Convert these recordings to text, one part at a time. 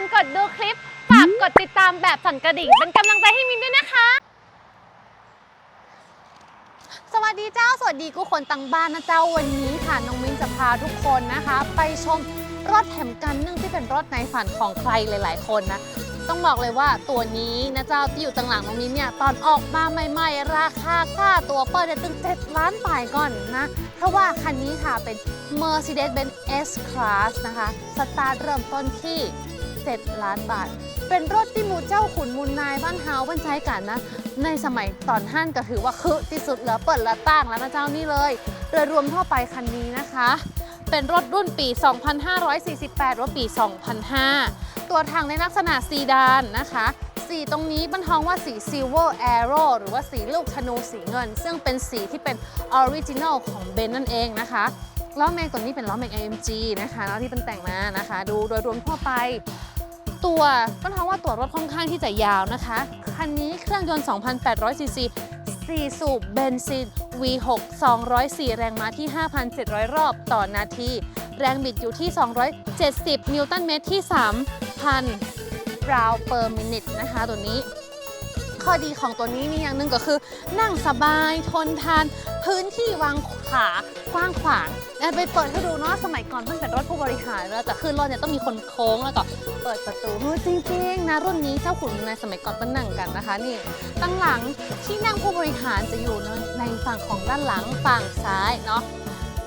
อนกดดูคลิป ฝากกดติดตามแบบสั่นกระดิ่ง เป็นกำลังใจให้มินด้วยนะคะ สวัสดีเจ้า สวัสดีกูคนตังบ้านนะเจ้าวันนี้ค่ะ น้องมินจะพาทุกคนนะคะ ไปชมรถแถมกันนึ่งที่เป็นรถในฝันของใครหลาย ๆ คนนะ ต้องบอกเลยว่าตัวนี้นะเจ้าที่อยู่ตังหลังน้องมินเนี่ยตอนออกมาใหม่ ๆ ราคาค่าตัวเปิดเนี่ยตึง7ล้านป่ายก่อนนะ เพราะว่าคันนี้ค่ะเป็น Mercedes-Benz S-Class นะคะ สตาร์ทเริ่มต้นที่ 7 ล้านบาท เป็นรถที่มูเจ้าขุนมูลนายบ้านเฮาบ้านใช้กันนะ ในสมัยตอนห้านก็ถือว่าคือที่สุดเหลือเปิดละตั้งแล้วนะเจ้านี่เลยโดยรวมทั่วไปคันนี้นะคะ เป็นรถรุ่นปี 2548รถปี 2005 ตัวทางในลักษณะซีดานนะคะสีตรงนี้บรรทองว่าสี Silver Arrow หรือว่าสีลูกธนูสีเงิน ซึ่งเป็นสีที่เป็นออริจินัลของเบนนั่นเองนะคะล้อแม็กตัวนี้เป็นล้อแม็ก AMG นะคะแล้วที่เป็นแต่งมานะคะ ดูโดยรวมทั่วไป ตัวบรรทองว่าตัวรถค่อนข้างที่จะยาวนะคะ คันนี้เครื่องยนต์ 2,800ซีซี4สูบเบนซิน V6 204 แรงม้าที่ 5,700 รอบต่อนาที แรงบิดอยู่ที่ 270 นิวตันเมตรที่ 3,000 ราวเปอร์มินิตนะคะตัวนี้ ข้อดีของตัวนี้นี่อย่างหนึ่งก็คือ นั่งสบายทนทาน พื้นที่วางขากว้างขวางไปเปิดให้ดูเนาะสมัยก่อนเพิ่งเป็นรถผู้บริหารแล้วแต่ขึ้นรถเนี่ยต้องมีคนโค้งแล้วก็เปิดประตูเฮ้ยจริงๆนะรุ่นนี้เจ้าขุนในสมัยก่อนก็นั่งกันนะคะ นี่ตั้งหลังที่นั่งผู้บริหารจะอยู่ในในฝั่งของด้านหลังฝั่งซ้ายเนาะ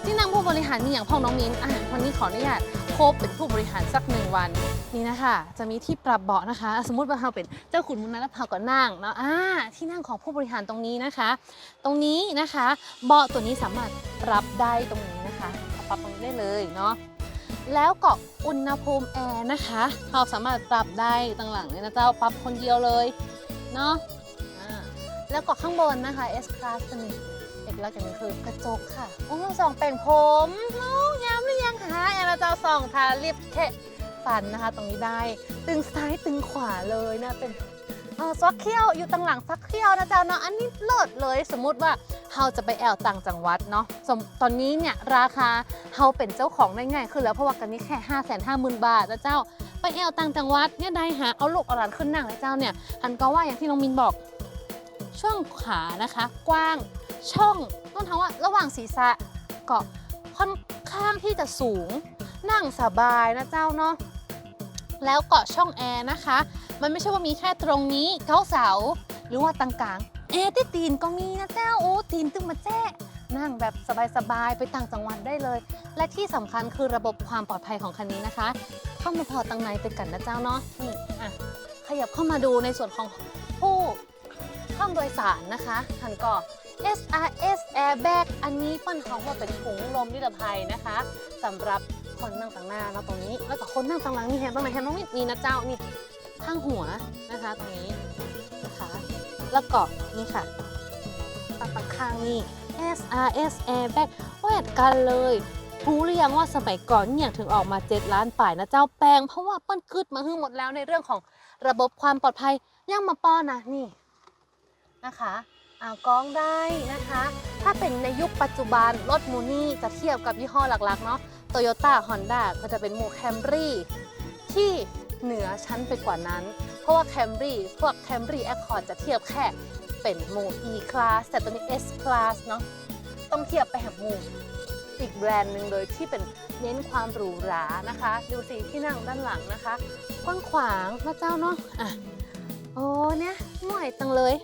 ที่นั่งผู้บริหารมีอย่างพ่อน้องมิ้นอะวันนี้ขออนุญาต โคบเป็นผู้บริหารสักหนึ่งวัน นี่นะคะจะมีที่ปรับเบาะนะคะ สมมติว่าเราเป็นเจ้าขุนมุนแล้วเราก็นั่งเนาะอ่าที่นั่งของผู้บริหารตรงนี้นะคะ ตรงนี้นะคะเบาะตัวนี้สามารถปรับได้ตรงนี้นะคะปรับตรงนี้ได้เลยเนาะแล้วก็อุณหภูมิแอร์นะคะเราสามารถปรับได้ตั้งหลังเลยนะเจ้าปรับคนเดียวเลยเนาะแล้วก็ข้างบนนะคะ S Class จะมีเอก ลักษณ์อย่างหนึงคือกระจกค่ะ โอ้ส่องแปลงผมน้องยามหรือยังคะแอนนะเจ้าส่องทาลิปเทะฟันนะคะ ตรงนี้ได้ ตึงซ้ายตึงขวาเลยนะเป็นเออซักเขี้ยวอยู่ตังหลังซักเขี้ยวนะเจ้าเนาะอันนี้เลิศเลย สมมุติว่าเราจะไปแอลต่างจังหวัดเนาะสมตอนนี้เนี่ยราคาเราเป็นเจ้าของได้ง่ายขึ้นแล้วเพราะว่ากันนี้แค่ 5 5 0 0 0 0 บาทนะเจ้า ไปแอลต่างจังหวัดเนี่ยได้หาเอาลูกเอาหลานขึ้นนั่งนะเจ้าเนี่ยอันก็ว่าอย่างที่น้องมินบอก ช่วงขานะคะ กว้าง ช่องต้องทำว่าระหว่างศีรษะก็ค่อนข้างที่จะสูง นั่งสบายนะเจ้าเนาะแล้วเก็ช่องแอร์นะคะ มันไม่ใช่ว่ามีแค่ตรงนี้เก้าเสา หรือว่าตังกลางแอร์ที่ตีนก็มีนะเจ้าโอ้ตีนตึงมาแจ้นั่งแบบสบายๆ ไปต่างจังหวัดได้เลย และที่สำคัญคือระบบความปลอดภัยของคันนี้นะคะ เข้ามาพอตังในไปกันนะเจ้าเนาะนี่อะขยับเข้ามาดูในส่วนของผู้ห้องโดยสารนะคะทันก็ SRS Airbag อันนี้ปั้นของว่าเป็นถุงลมนิรภัยนะคะสำหรับคนนั่งต่างหน้าเนาะตรงนี้ แล้วก็คนนั่งต่างหลังนี่แฮมตรงไหนแฮมน้องมิดมีนะเจ้านี่ข้างหัวนะคะ ตรงนี้นะคะ แล้วก็นี่ค่ะตัดข้างนี่ SRS Airbag แวดกันเลยรู้หรือยังว่าสมัยก่อนเนี่ยถึงออกมา 7 ล้านป่ายนะเจ้าแปลง เพราะว่าปิ้นกึดมาหึ่งหมดแล้วในเรื่องของระบบความปลอดภัยย่างมาป้อนนะนี่นะคะ กองได้นะคะ ถ้าเป็นในยุคปัจจุบันรถมูนี่จะเทียบกับยี่ห้อหลักๆเนาะ Toyota Honda ก็จะเป็นหมู่ Camry ที่เหนือชั้นไปกว่านั้น เพราะว่า Camry พวก Camry Accord จะเทียบแค่เป็นหมู่ E Class แต่ตัวนี้ S Class เนาะต้องเทียบไปหาหมู่อีกแบรนด์หนึ่งเลยที่เป็นเน้นความหรูหรานะคะ ดูสิที่นั่งด้านหลังนะคะกว้างขวางนะเจ้าเนาะอะโอ้เนี่ยห่วยตังเลย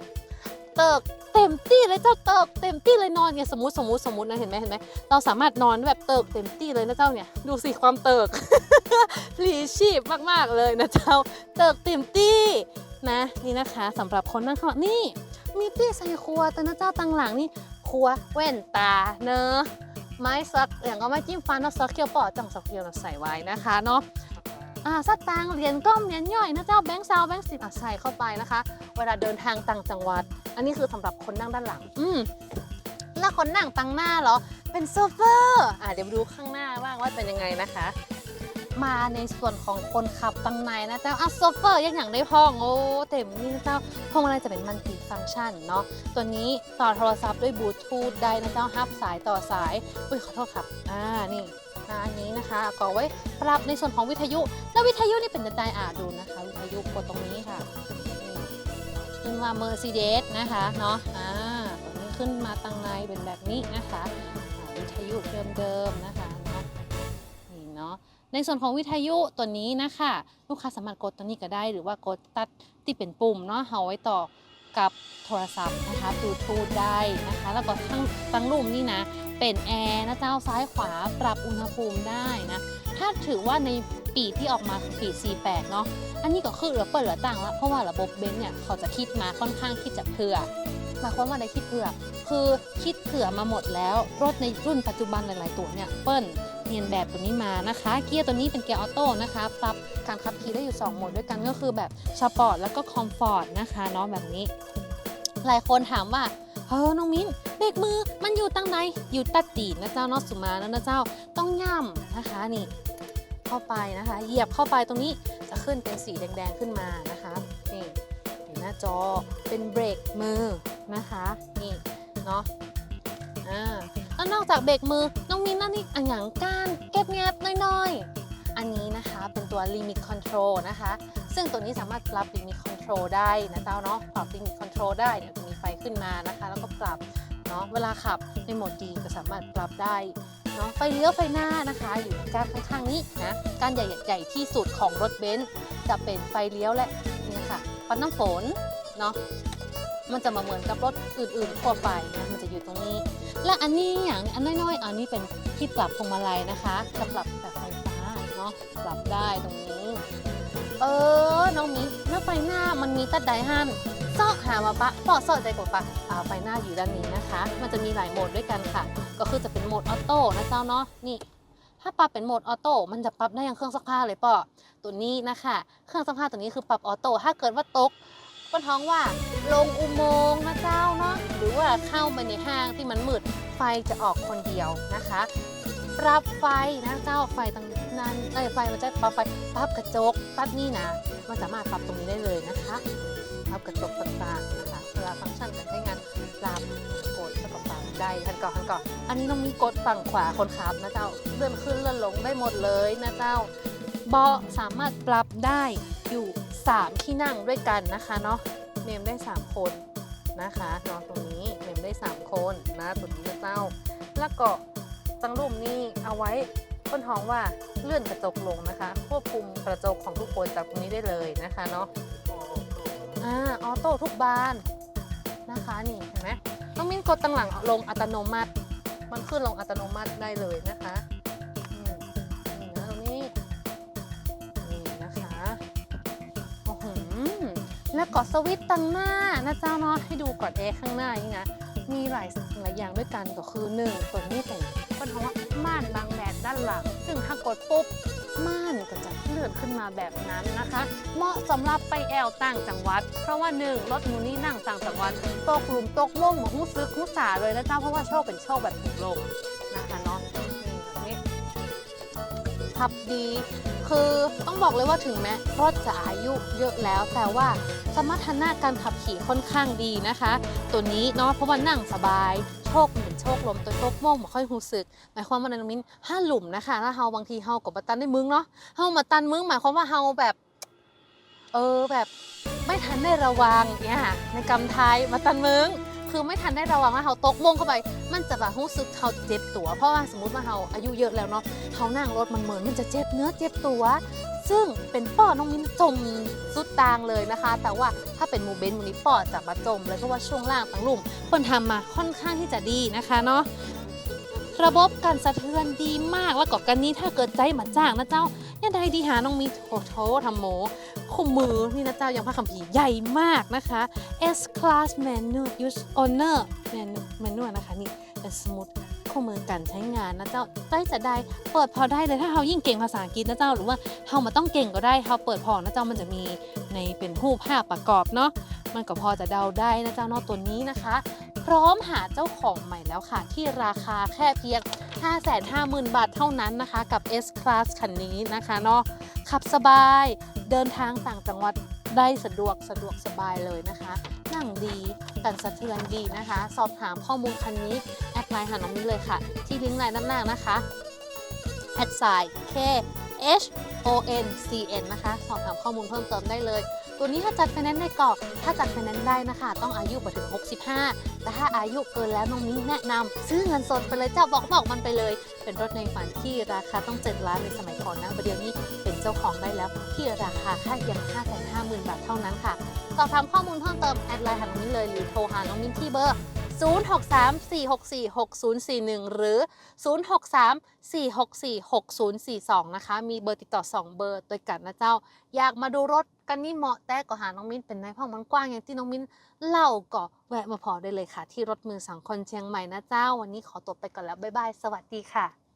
เติกเต็มที่เลยเจ้าเติกเต็มที่เลยนอนไงสมมติสมมติสมมตินะเห็นไหมเห็นไหมเราสามารถนอนแบบเติกเต็มที่เลยนะเจ้าเนี่ยดูสิความเติกพลีชีพมากๆเลยนะเจ้าเติกเต็มที่นะนี่นะคะสำหรับคนนั่งข้างหลังนี่มีที่ใส่ครัวแต่นะเจ้าตังหลังนี่ครัวแว่นตาเนอะไม้ซักอย่างก็ไม้จิ้มฟันนะซักเคียวปอดจังสักเคียวเราใส่ไว้นะคะเนาะอ่าสตางค์เหรียญก้มเหรียญย่อยนะเจ้าแบงค์ซาวแบงค์สิบใส่เข้าไปนะคะ เวลาเดินทางต่างจังหวัด อันนี้คือสำหรับคนนั่งด้านหลัง อืมแล้วคนนั่งตังหน้าเหรอ เป็นโซเฟอร์อะเดี๋ยวไปดูข้างหน้าบ้างว่าเป็นยังไงนะคะ มาในส่วนของคนขับตังในนะเจ้าอะโซเฟอร์ยังอย่างได้พ้องโอ้เต็มนี่นะเจ้าพวงมาลัยจะเป็นมันติฟังก์ชันเนาะตัวนี้ต่อโทรศัพท์ด้วยบลูทูธได้นะเจ้าฮับสายต่อสายอุ้ยขอโทษครับอ่านี่นะคะอันนี้นะคะก็ไว้ปรับในส่วนของวิทยุ แล้ววิทยุนี่เป็นจะได้อ่าดูนะคะ วิทยุกดตรงนี้ค่ะนี่ ขึ้นว่า Mercedes นะคะเนาะอ่าตรงนี้ขึ้นมาตั้งในเป็นแบบนี้นะคะวิทยุเดิมๆนะคะเนาะนี่เนาะในส่วนของวิทยุตัวนี้นะคะ ลูกค้าสามารถกดตัวนี้ก็ได้หรือว่ากดตัดที่เป็นปุ่มเนาะเอาไว้ต่อ กับโทรศัพท์นะคะบลูทูธได้นะคะ แล้วก็ทั้งตั้งรูมนี่นะ เป็นแอร์นะเจ้าซ้ายขวาปรับอุณหภูมิได้นะ ถ้าถือว่าในปีที่ออกมาคือปี 48 เนาะอันนี้ก็คือเหลือเปิดเหลือต่างแล้วเพราะว่าระบบเบนซ์เนี่ยเขาจะคิดมาค่อนข้างคิดจะเผื่อหมายความว่าในคิดเผื่อ คือคิดเผื่อมาหมดแล้ว รถในรุ่นปัจจุบันหลาย ๆ ตัวเนี่ยเปิ้ลเรียนแบบตัวนี้มานะคะ เกียร์ตัวนี้เป็นเกียร์ออโต้นะคะปรับการขับขี่ได้อยู่ 2 โหมดด้วยกันก็คือแบบสปอร์ตแล้วก็คอมฟอร์ตนะคะเนาะแบบนี้ หลายคนถามว่าเฮ้ยน้องมิ้นเบรกมือมันอยู่ตั้งไหนอยู่ตัดตีนนะเจ้าเนอสุมานะนะเจ้าต้องย่ำนะคะนี่เข้าไปนะคะ เหยียบเข้าไปตรงนี้จะขึ้นเป็นสีแดงๆขึ้นมานะคะนี่หน้าจอเป็นเบรกมือนะคะนี่ เนาะอ่าแล้วนอกจากเบรกมือน้องมิ้นนั่นนี่อันอย่างก้านเก็บแงบน้อยๆ อันนี้นะคะเป็นตัว Limit Control นะคะ ซึ่งตัวนี้สามารถปรับ Limit Control ได้นะเจ้าเนาะปรับ Limit Control ได้เดี๋ยจะมีไฟขึ้นมานะคะ แล้วก็ปรับเนาะเวลาขับในโหมดดีก็สามารถปรับได้เนาะไฟเลี้ยวไฟหน้านะคะ อยู่ก้านข้างๆนี้นะก้านใหญ่ๆที่สุดของรถเบนซ์จะเป็นไฟเลี้ยวและนี่ค่ะปัดน้ำฝนเนาะ มันจะมาเหมือนกับรถอื่นๆทั่วไปนะมันจะอยู่ตรงนี้ และอันนี้อย่างอันน้อยๆ อันนี้เป็นที่ปรับพวงมาลัยนะคะจะปรับแบบไฟฟ้าเนาะปรับได้ตรงนี้ เออน้องมิ้นหน้าไฟหน้ามันมีตัดไดฮันซาะหามาปะปอซาะใจกว่าปะอ่าไฟหน้าอยู่ด้านนี้นะคะ มันจะมีหลายโหมดด้วยกันค่ะ ก็คือจะเป็นโหมดออโต้นะเจ้าเนาะนี่ถ้าปรับเป็นโหมดออโต้มันจะปรับได้อย่างเครื่องซักผ้าเลยปอตัวนี้นะคะ เครื่องซักผ้าตัวนี้คือปรับออโต้ ถ้าเกิดว่าตก ก็ท้องว่าลงอุโมงค์นะเจ้าเนาะหรือว่าเข้าไปในห้างที่มันมืดไฟจะออกคนเดียวนะคะ ปรับไฟนะเจ้าไฟตรงนั้นเอ้ไฟมันจะปรับไฟปรับกระจกปัดนี่นะมันสามารถปรับตรงนี้ได้เลยนะคะปรับกระจกต่างๆนะคะเวลาฟังก์ชันการใช้งานปรับกดแล้วก็ปรับได้ทันก่อนทันก่อนอันนี้ต้องมีกดฝั่งขวาคนขับนะเจ้าเลื่อนขึ้นเลื่อนลงได้หมดเลยนะเจ้าเบาะสามารถปรับได้อยู่ 3 ที่นั่งด้วยกันนะคะเนาะเมมได้ 3 คนนะคะเนอนตรงนี้เมมได้ 3 คนนะตัวนี้นะเจ้า แล้วก็ตั้งรูปนี้เอาไว้ต้นท้องว่าเลื่อนกระจกลงนะคะ ควบคุมกระจกของทุกคนจากตรงนี้ได้เลยนะคะเนาะอ่าออโต้ทุกบานนะคะนี่เห็นไหมน้องมิ้นกดตั้งหลังลงอัตโนมัติ มันขึ้นลงอัตโนมัติได้เลยนะคะ แล้วกดสวิตตังหน้านะเจ้าเนาะให้ดูกอดเอข้างหน้านี่นะมีหลายหลายอย่างด้วยกันก็คือหนึ่งตัวนี้เป็นเป็นเพราะว่าม่านบังแดดด้านหลัง ซึ่งถ้ากดปุ๊บม่านก็จะเลื่อนขึ้นมาแบบนั้นนะคะ เหมาะสำหรับไปแอวต่างจังหวัด เพราะว่าหนึ่งรถมูนี่นั่งต่างจังหวัดตกหลุมตกม่วงมาหู้ซึกหู้สาเลยนะเจ้าเพราะว่าโชคเป็นโชคแบบถูกลมนะคะ ขับดี คือต้องบอกเลยว่าถึงแม้รถจะอายุเยอะแล้ว แต่ว่าสมรรถนะการขับขี่ค่อนข้างดีนะคะ ตัวนี้เนาะเพราะว่านั่งสบายโชคเหมือนโชคลมตัวโชคโม่งไม่ค่อยรู้สึก หมายความว่าในนมินห้าหลุมนะคะถ้าเฮาบางทีเฮากับมาตันได้มึงเนาะเฮามาตันมึงหมายความว่าเฮาแบบเออแบบไม่ทันได้ระวังเนี่ยในกำไทยมาตันมึง คือไม่ทันได้ระวังว่าเฮาตกมงเข้าไป มันจะแบบรู้สึกเฮาเจ็บตัว เพราะว่าสมมติว่าเฮาอายุเยอะแล้วเนาะเฮานั่งรถมันเหมือนมันจะเจ็บเนื้อเจ็บตัว ซึ่งเป็นป้อน้องมิ้นจมสุดตางเลยนะคะ แต่ว่าถ้าเป็นมูเบนมูนี้ป้อจะมาจมเลยเพราะว่าช่วงล่างต่างลุ่มคนทำมาค่อนข้างที่จะดีนะคะเนาะระบบการสะเทือนดีมากแล้วก็กันนี้ถ้าเกิดใจมาจ้างนะเจ้า เนี่ยได้ดีหาน้องมิโอ้โถทำโมคู่มือนี่นะเจ้ายังพระคัมภีร์ใหญ่มากนะคะ S Class Manual Use Owner Manual Manual นะคะนี่เป็นสมุดคู่มือการใช้งานนะเจ้าได้จะได้เปิดพอได้เลยถ้าเรายิ่งเก่งภาษาอังกฤษนะเจ้าหรือว่าเรามาต้องเก่งก็ได้เราเปิดพอนะเจ้ามันจะมีในเป็นรูปภาพประกอบเนาะมันก็พอจะเดาได้นะเจ้าเนาะตัวนี้นะคะ พร้อมหาเจ้าของใหม่แล้วค่ะ ที่ราคาแค่เพียง 550,000 บาทเท่านั้นนะคะ กับ S Class คันนี้นะคะเนาะขับสบายเดินทางต่างจังหวัดได้สะดวกสะดวกสบายเลยนะคะ นั่งดีกันสะเทือนดีนะคะ สอบถามข้อมูลคันนี้ แอดไลน์หาน้องมิ้นเลยค่ะ ที่ลิงก์ไลน์ด้านล่างนะคะแอดไซน์ K H O N C N นะคะ สอบถามข้อมูลเพิ่มเติมได้เลย ตัวนี้ถ้าจัดไฟแนนซ์ในเกาะถ้าจัดไฟแนนซ์ได้นะคะ ต้องอายุกว่าถึง 65 แต่ถ้าอายุเกินแล้วน้องมิ้นแนะนำซื้อเงินสดไปเลยเจ้าบอกบอกมันไปเลย เป็นรถในฝันที่ราคาต้อง 7 ล้านในสมัยก่อนนะประเดี๋ยวนี้เป็นเจ้าของได้แล้วที่ราคาแค่เพียง 550,000 บาทเท่านั้นค่ะ สอบถามข้อมูลเพิ่มเติมแอดไลน์หาน้องมิ้นเลยหรือโทรหาน้องมิ้นที่เบอร์ 0634646041 หรือ 0634646042 นะคะ มีเบอร์ติดต่อ 2 เบอร์ด้วยกันนะเจ้า อยากมาดูรถกันนี่เหมาะแต่ก็หาน้องมิ้นเป็นนายพ่องมันกว้างอย่างที่น้องมิ้นเล่าก็แวะมาพอได้เลยค่ะ ที่รถมือสังคนเชียงใหม่นะเจ้า วันนี้ขอตัวไปก่อนแล้ว บ๊ายบาย สวัสดีค่ะ